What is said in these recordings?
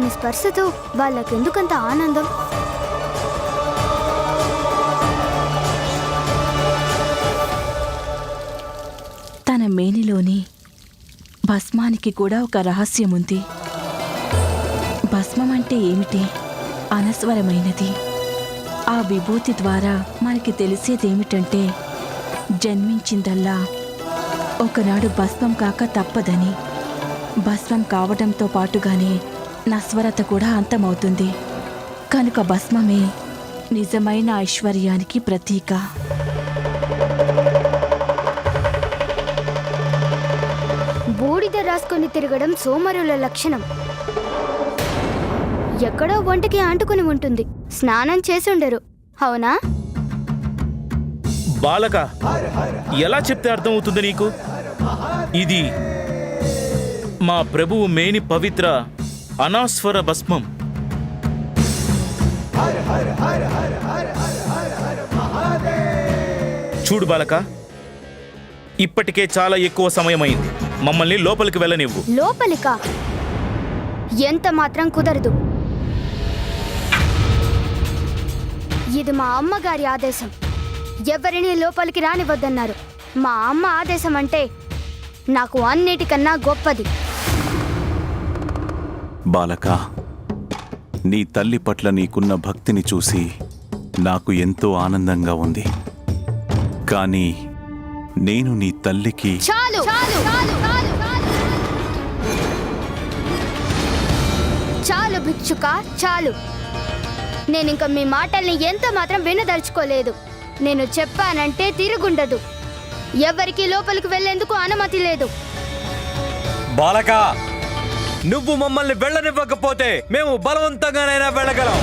దాని స్పర్శతో వాళ్ళకెందుకంత ఆనందం? తన మేనిలోని భస్మానికి కూడా ఒక రహస్యం ఉంది భస్మం అంటే ఏమిటి? అనస్వరమైనది. ఆ విభూతి ద్వారా మనకి తెలిసేదేమిటంటే జన్మించిందల్లా ఒకనాడు భస్మం కాక తప్పదని. భస్మం కావడంతో పాటుగానే నస్వరత కూడా అంతమవుతుంది. కనుక భస్మమే నిజమైన ఐశ్వర్యానికి ప్రతీక. బూడిద రాసుకొని తిరగడం సోమరుల లక్షణం. ఎక్కడో ఒంటికి అంటుకుని ఉంటుంది. స్నానం చేసుండరు. అవునా? బాలక ఎలా చెప్తే అర్థమవుతుంది నీకు? ఇది మా ప్రభువు మేని పవిత్ర అనాస్వర భస్మం. చూడు బాలక ఇప్పటికే చాలా ఎక్కువ సమయమైంది. మమ్మల్ని లోపలికి వెళ్ళనివ్వు. లోపలిక? ఎంత మాత్రం కుదరదు. ఇది మా అమ్మగారి ఆదేశం. ఎవరిని లోపలికి రానివ్వద్దన్నారు. మా అమ్మ ఆదేశం అంటే నాకు అన్నిటికన్నా గొప్పది. బాలక నీ తల్లి పట్ల నీకున్న భక్తిని చూసి నాకు ఎంతో ఆనందంగా ఉంది. కానీ నేను నీ తల్లికి చాలు! చాలు! భిక్షుక! చాలు! నేనింక మీ మాటల్ని ఎంత మాత్రం వినదలుచుకోలేదు. నేను చెప్పానంటే తిరుగుండదు. ఎవరికి లోపలికి వెళ్ళేందుకు అనుమతి లేదు. బాలక! నువ్వు మమ్మల్ని వెళ్ళనివ్వకపోతే మేము బలవంతంగానైనా వెళ్ళగలం.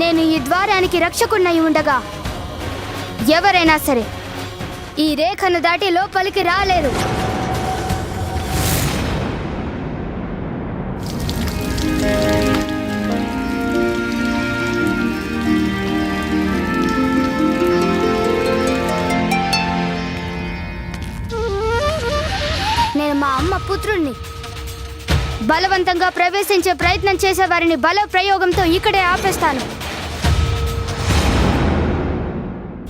నేను ఈ ద్వారానికి రక్షకున్నై ఉండగా ఎవరైనా సరే ఈ రేఖను దాటి లోపలికి రాలేరు. నేను మా అమ్మ పుత్రుణ్ణి. బలవంతంగా ప్రవేశించే ప్రయత్నం చేసే వారిని బల ప్రయోగంతో ఇక్కడే ఆపేస్తాను.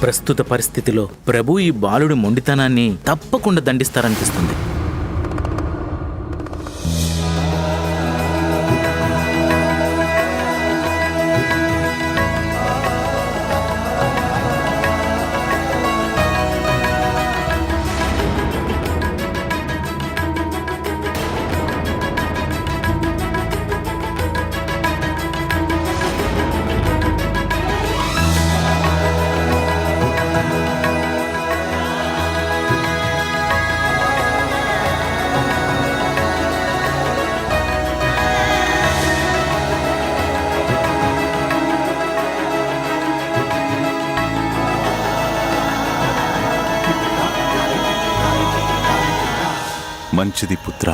ప్రస్తుత పరిస్థితిలో ప్రభు ఈ బాలుడి మొండితనాన్ని తప్పకుండా దండిస్తారనిపిస్తుంది. మంచిది పుత్ర.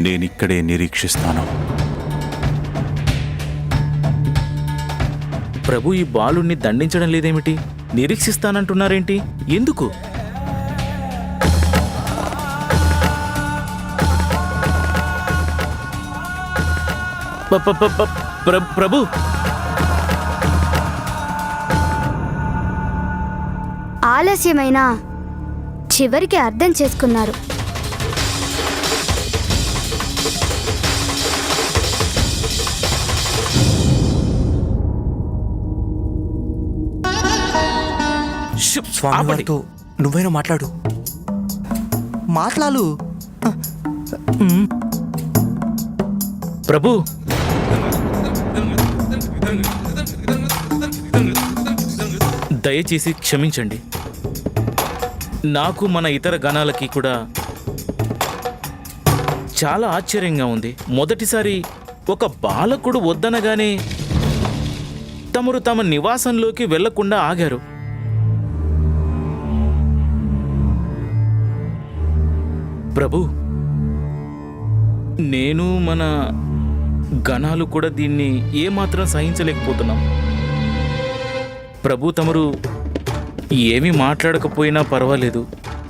నేనిక్కడే నిరీక్షిస్తాను. ప్రభు ఈ బాలుడిని దండించడం లేదేమిటి? నిరీక్షిస్తానంటున్నారేంటి? ఎందుకు? ప్రభు! ఆలస్యమైన చివరికి అర్థం చేసుకున్నారు. స్వామివారితో నువ్వైనా మాట్లాడు. మాట్లాడు. ప్రభు. దయచేసి క్షమించండి. నాకు మన ఇతర గణాలకి కూడా చాలా ఆశ్చర్యంగా ఉంది. మొదటిసారి ఒక బాలకుడు వద్దనగానే తమరు తమ నివాసంలోకి వెళ్ళకుండా ఆగారు. ప్రభు నేను మన గణాలు కూడా దీన్ని ఏమాత్రం సహించలేకపోతున్నాం. ప్రభు తమరు ఏమీ మాట్లాడకపోయినా పర్వాలేదు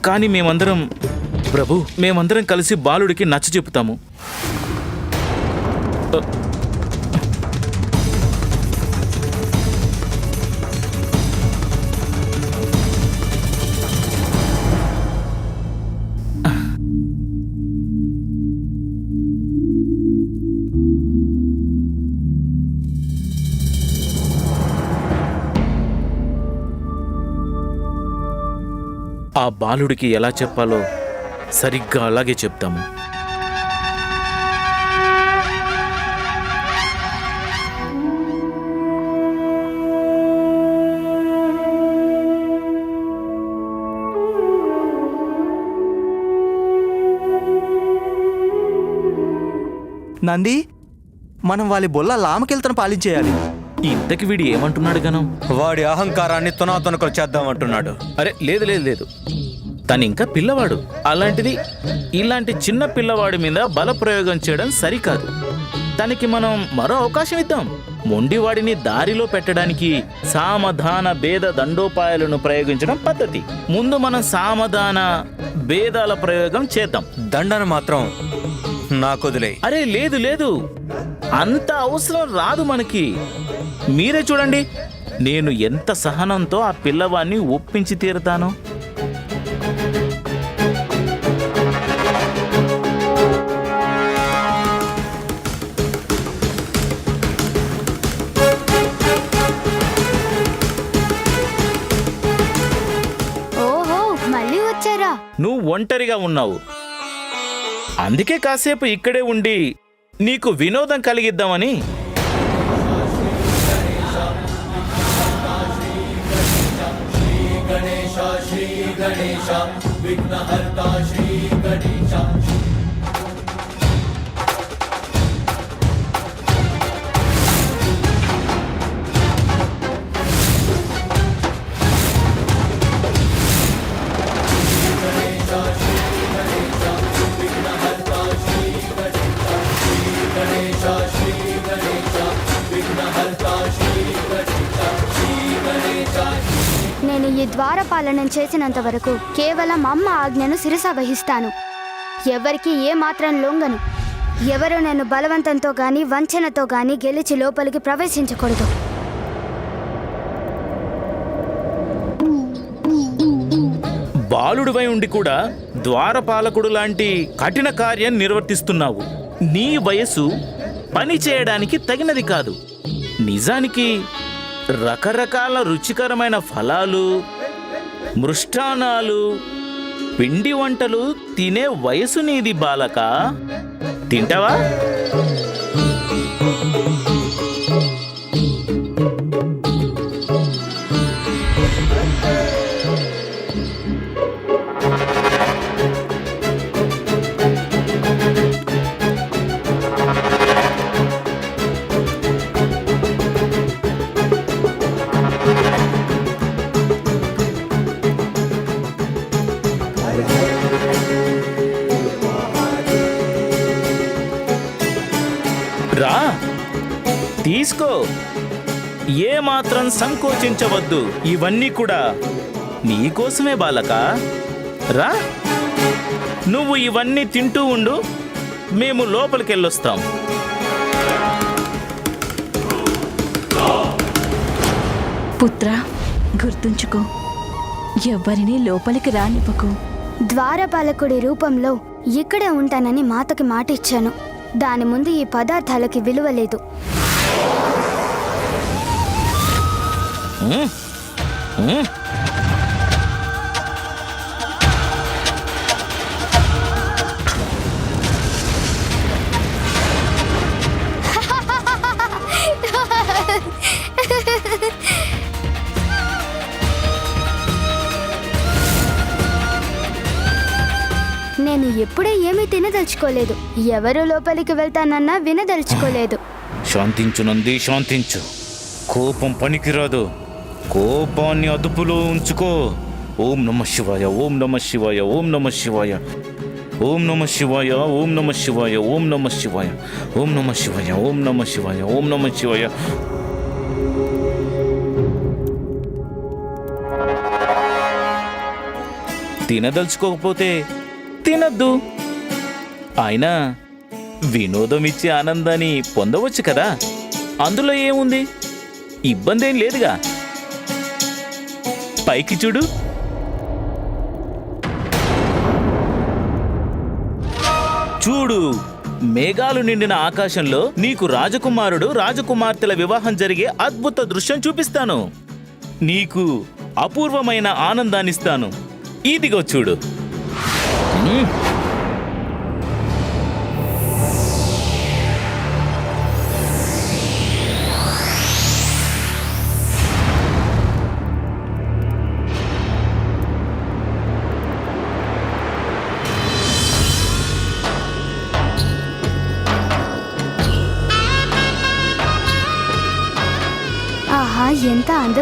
కానీ మేమందరం ప్రభు మేమందరం కలిసి బాలుడికి నచ్చ చెబుతాము. ఆ బాలుడికి ఎలా చెప్పాలో సరిగ్గా అలాగే చెప్తాము. నంది మనం వాళ్ళ బొల్ల లామకెళ్తను పాలించేయాలి. ఇంతకి వీడు ఏమంటున్నాడు గనం వాడి అహంకారాన్ని తునాతునకలు చేద్దామంటున్నాడు. అరే లేదు లేదు లేదు. తను ఇంకా పిల్లవాడు. అలాంటిది ఇలాంటి చిన్న పిల్లవాడి మీద బల ప్రయోగం చేయడం సరికాదు. తనకి మనం మరో అవకాశం ఇద్దాం. మొండివాడిని దారిలో పెట్టడానికి సామధాన భేద దండోపాయాలను ప్రయోగించడం పద్ధతి. ముందు మనం సామధాన భేదాల ప్రయోగం చేద్దాం. దండన మాత్రం నాకు వదిలే అరే లేదు లేదు. అంత అవసరం రాదు మనకి. మీరే చూడండి. నేను ఎంత సహనంతో ఆ పిల్లవాడిని ఒప్పించి తీరుతాను? ఓహో మళ్ళీ వచ్చారా? నువ్వు ఒంటరిగా ఉన్నావు. అందుకే కాసేపు ఇక్కడే ఉండి నీకు వినోదం కలిగిద్దామని నేను ఈ ద్వారపాలనం చేసినంత వరకు కేవలం అమ్మ ఆజ్ఞను శిరస వహిస్తాను. ఎవరికి ఏ మాత్రం లొంగను. ఎవరు నన్ను బలవంతంతో గాని వంచనతో గాని గెలిచి లోపలికి ప్రవేశించకూడదు. బాలుడివై ఉండి కూడా ద్వారపాలకుడు లాంటి కఠిన కార్యం నిర్వర్తిస్తున్నావు. నీ వయసు పని చేయడానికి తగినది కాదు. నిజానికి రకరకాల రుచికరమైన ఫలాలు మృష్టానాలు పిండి వంటలు తినే వయసు నీది బాలక. తింటావా? తీసుకో. ఏ మాత్రం సంకోచించవద్దు. ఇవన్నీ కూడా నీకోసమే బాలక. రా. నువ్వు ఇవన్నీ తింటూ ఉండు. మేము లోపలికెళ్ళొస్తాం. పుత్ర గుర్తుంచుకో. ఎవ్వరినీ లోపలికి రానివ్వకు. ద్వారపాలకుడి రూపంలో ఇక్కడే ఉంటానని మాతకి మాట ఇచ్చాను దాని ముందు ఈ పదార్థాలకి విలువ లేదు. నేను ఎప్పుడూ ఏమీ తినదలుచుకోలేదు. ఎవరు లోపలికి వెళ్తానన్నా వినదలుచుకోలేదు. శాంతించు నంది శాంతించు. కోపం పనికిరాదు. కోపాన్ని అదుపులో ఉంచుకో. ఓం నమ శివాయ ఓం నమ శివాయ ఓం నమ శివాయ. ఓం నమ శివాయ ఓం నమ శివాయ ఓం నమ శివాయ. ఓం నమ శివాయ ఓం నమ శివాయ ఓం నమ శివాయ. తినదలుచుకోకపోతే తినద్దు. అయినా వినోదం ఇచ్చే ఆనందాన్ని పొందవచ్చు కదా? అందులో ఏముంది? ఇబ్బంది ఏం లేదుగా. పైకి చూడు. చూడు మేఘాలు నిండిన ఆకాశంలో నీకు రాజకుమారుడు రాజకుమార్తెల వివాహం జరిగే అద్భుత దృశ్యం చూపిస్తాను. నీకు అపూర్వమైన ఆనందాన్నిస్తాను. ఇదిగో చూడు.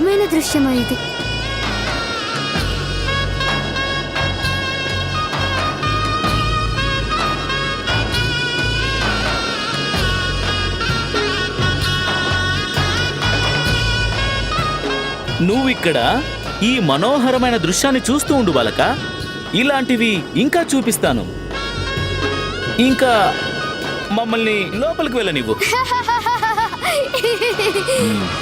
అందమైన ఇది? నువ్విక్కడ ఈ మనోహరమైన దృశ్యాన్ని చూస్తూ ఉండు బాలక. ఇలాంటివి ఇంకా చూపిస్తాను. ఇంకా మమ్మల్ని లోపలికి వెళ్ళనివ్వు.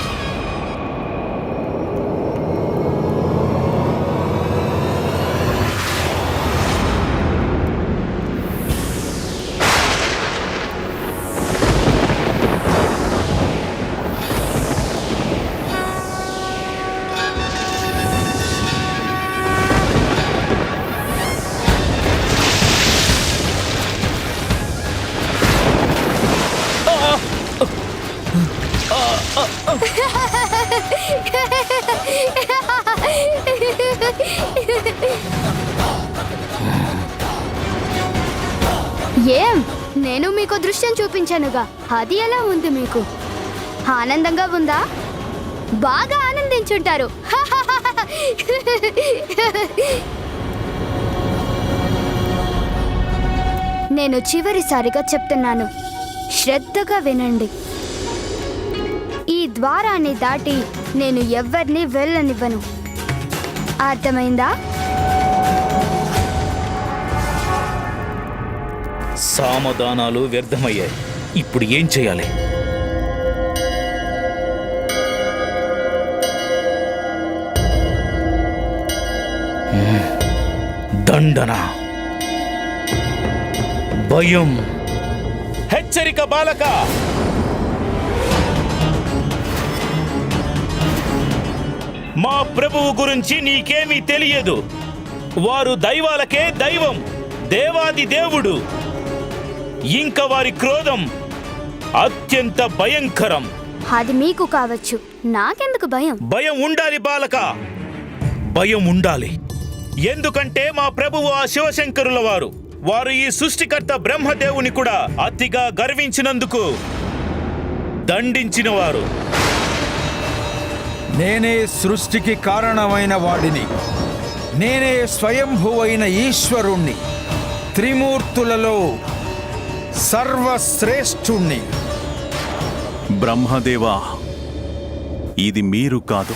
నేను మీకు దృశ్యం చూపించానుగా. అది ఎలా ఉంది మీకు? ఆనందంగా ఉందా? బాగా ఆనందించుంటారు. నేను చివరిసారిగా చెప్తున్నాను. శ్రద్ధగా వినండి. ఈ ద్వారాన్ని దాటి నేను ఎవరిని వెళ్ళనివ్వను. అర్థమైందా? సామదానాలు వ్యర్థమయ్యాయి. ఇప్పుడు ఏం చేయాలి? దండన. భయం. హెచ్చరిక బాలక. మా ప్రభువు గురించి నీకేమీ తెలియదు. వారు దైవాలకే దైవం. దేవాది దేవుడు. ఇంక వారి క్రోధం అత్యంత భయంకరం. అది మీకు కావచ్చు. నాకెందుకు భయం? భయం ఉండాలి బాలక. భయం ఉండాలి. ఎందుకంటే మా ప్రభువు ఆ శివశంకరుల వారు. వారు ఈ సృష్టికర్త బ్రహ్మదేవుని కూడా అతిగా గర్వించినందుకు దండించిన వారు. నేనే సృష్టికి కారణమైన వాడిని. నేనే స్వయంభువైన ఈశ్వరుణ్ణి. త్రిమూర్తులలో సర్వశ్రేష్ఠుణ్ణి. బ్రహ్మదేవా ఇది మీరు కాదు.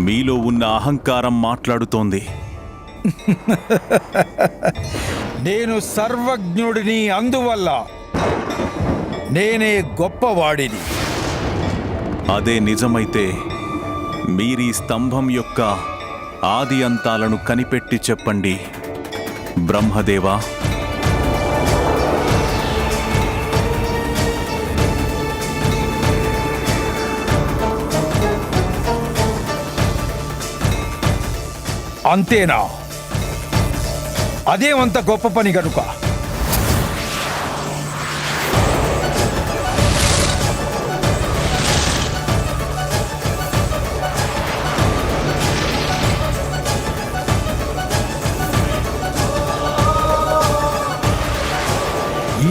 మీలో ఉన్న అహంకారం మాట్లాడుతోంది. నేను సర్వజ్ఞుడిని అందువల్ల నేనే గొప్పవాడిని. అదే నిజమైతే మీరీ స్తంభం యొక్క ఆది అంతాలను కనిపెట్టి చెప్పండి. బ్రహ్మదేవా అంతేనా? అదేమంత గొప్ప పని గనుక.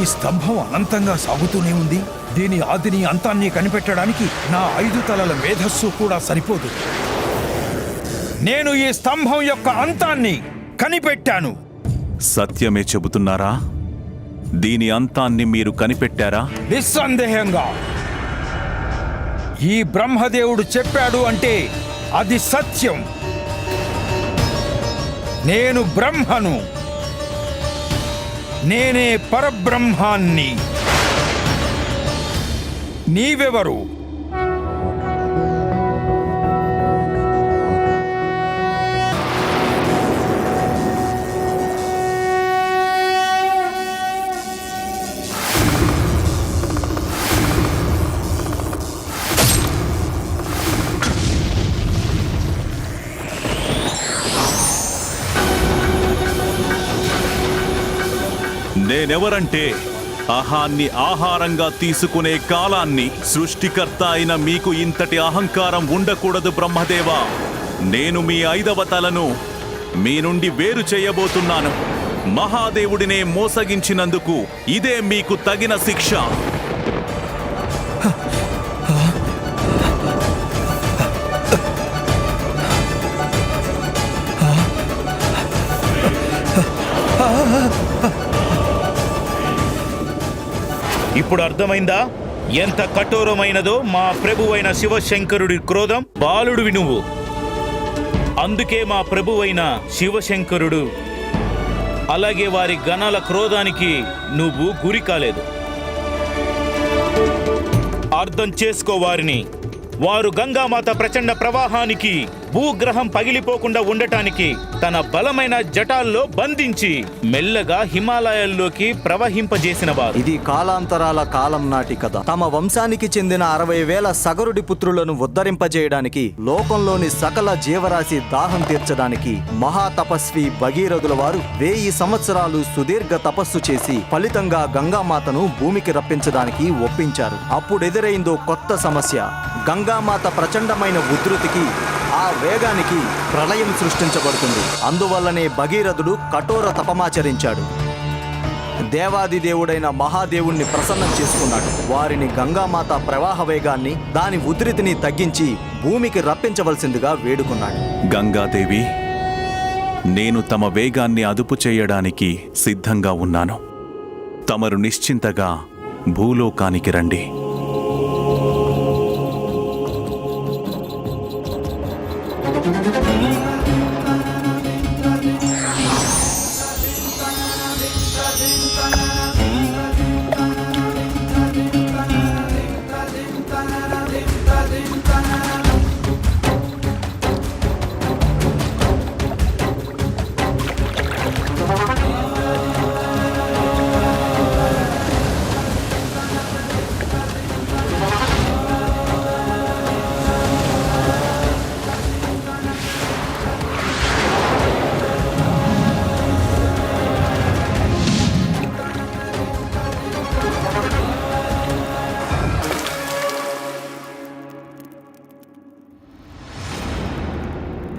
స్తంభం అనంతంగా సాగుతూనే ఉంది. దీని ఆదిని అంతాన్ని కనిపెట్టడానికి నా ఐదు తలల మేధస్సు కూడా సరిపోదు. నేను ఈ స్తంభం యొక్క అంతాన్ని కనిపెట్టాను. సత్యమే చెబుతున్నారా? దీని అంతాన్ని మీరు కనిపెట్టారా? నిస్సందేహంగా. ఈ బ్రహ్మదేవుడు చెప్పాడు అంటే అది సత్యం. నేను బ్రహ్మను. నేనే పరబ్రహ్మాన్ని. నీవెవరు? నేనెవరంటే అహాన్ని ఆహారంగా తీసుకునే కాలాన్ని సృష్టికర్త అయిన మీకు ఇంతటి అహంకారం ఉండకూడదు బ్రహ్మదేవా. నేను మీ ఐదవ తలను మీ నుండి వేరు చేయబోతున్నాను. మహాదేవుడినే మోసగించినందుకు ఇదే మీకు తగిన శిక్ష. ఇప్పుడు అర్థమైందా? ఎంత కఠోరమైనదో మా ప్రభువైన శివశంకరుడి క్రోధం బాలుడివి నువ్వు. అందుకే మా ప్రభువైన శివశంకరుడు అలాగే వారి గణాల క్రోధానికి నువ్వు గురి కాలేదు. అర్థం చేసుకో వారిని. వారు గంగామాత ప్రచండ ప్రవాహానికి భూగ్రహం పగిలిపోకుండా ఉండటానికి తన బలమైన జటాల్లో బంధించి మెల్లగా హిమాలయాల్లోకి ప్రవహింపజేసిన వారు ఇది కాలాంతరాల కాలం నాటి కథ. తమ వంశానికి చెందిన అరవై వేల సగరుడి పుత్రులను ఉద్ధరింపజేయడానికి లోకంలోని సకల జీవరాశి దాహం తీర్చడానికి మహాతపస్వి భగీరథుల వారు వెయ్యి సంవత్సరాలు సుదీర్ఘ తపస్సు చేసి ఫలితంగా గంగామాతను భూమికి రప్పించడానికి ఒప్పించారు. అప్పుడు ఎదురైందో కొత్త సమస్య. గంగామాత ప్రచండమైన ఉధృతికి ఆ వేగానికి ప్రళయం సృష్టించబడుతుంది. అందువల్లనే భగీరథుడు కఠోర తపమాచరించాడు. దేవాది దేవుడైన మహాదేవుణ్ణి ప్రసన్నం చేసుకున్నాడు. వారిని గంగామాత ప్రవాహ వేగాన్ని దాని ఉధృతిని తగ్గించి భూమికి రప్పించవలసిందిగా వేడుకున్నాడు. గంగాదేవి నేను తమ వేగాన్ని అదుపు చేయడానికి సిద్ధంగా ఉన్నాను. తమరు నిశ్చింతగా భూలోకానికి రండి. Mm-hmm.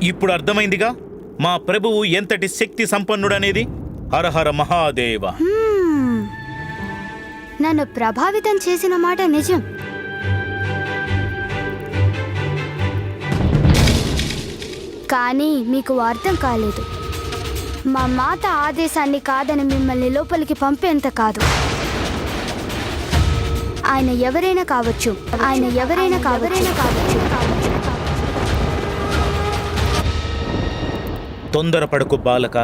ఇప్పుడు అర్థమైందిగా? మా ప్రభువు ఎంతటి శక్తి సంపన్నుడనేది? హరహర మహాదేవ. నన్ను ప్రభావితం చేసిన మాట నిజం. కానీ మీకు అర్థం కాలేదు. మా మాత ఆదేశాన్ని కాదని మిమ్మల్ని లోపలికి పంపేంత కాదు. ఆయన ఎవరైనా కావచ్చు. ఆయన ఎవరైనా కావరైనా కావచ్చు. తొందరపడకు బాలక.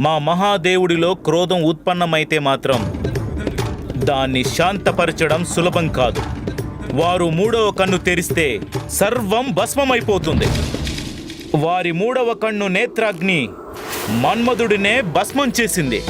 మా మహాదేవుడిలో క్రోధం ఉత్పన్నమైతే మాత్రం దాన్ని శాంతపరచడం సులభం కాదు. వారు మూడవ కన్ను తెరిస్తే సర్వం భస్మమైపోతుంది. వారి మూడవ కన్ను నేత్రాగ్ని మన్మధుడినే భస్మం చేసింది.